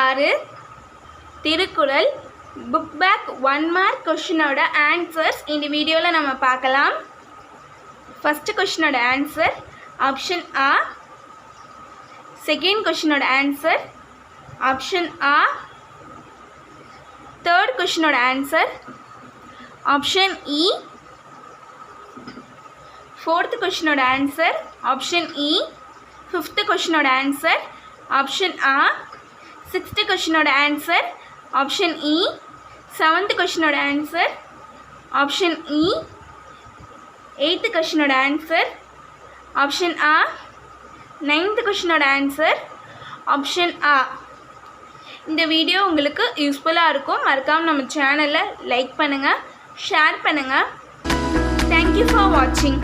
ஆறு Thirukkural. Book back one mark கொஷினோட answers இந்த வீடியோவில் நம்ம பார்க்கலாம். ஃபஸ்ட்டு கொஷினோட ஆன்சர் ஆப்ஷன் ஆ செகண்ட் கொஷினோட ஆன்சர் ஆப்ஷன் ஆ தேர்ட் கொஷினோட ஆன்சர் ஆப்ஷன் இ ஃபோர்த்து கொஷினோட ஆன்சர் ஆப்ஷன் இ ஃபிஃப்த்து கொஷினோட ஆன்சர் ஆப்ஷன் ஆ சிக்ஸ்த்து கொஷினோட ஆன்சர் ஆப்ஷன் இ செவன்த்து கொஷினோட ஆன்சர் ஆப்ஷன் இ எயித்து கொஷினோட ஆன்சர் ஆப்ஷன் ஆ நைன்த்து கொஷினோட ஆன்சர் ஆப்ஷன் ஆ இந்த வீடியோ உங்களுக்கு யூஸ்ஃபுல்லாக இருக்கும். மறக்காமல் நம்ம சேனலை லைக் பண்ணுங்கள் ஷேர் பண்ணுங்கள் தேங்க்யூ ஃபார் வாட்சிங்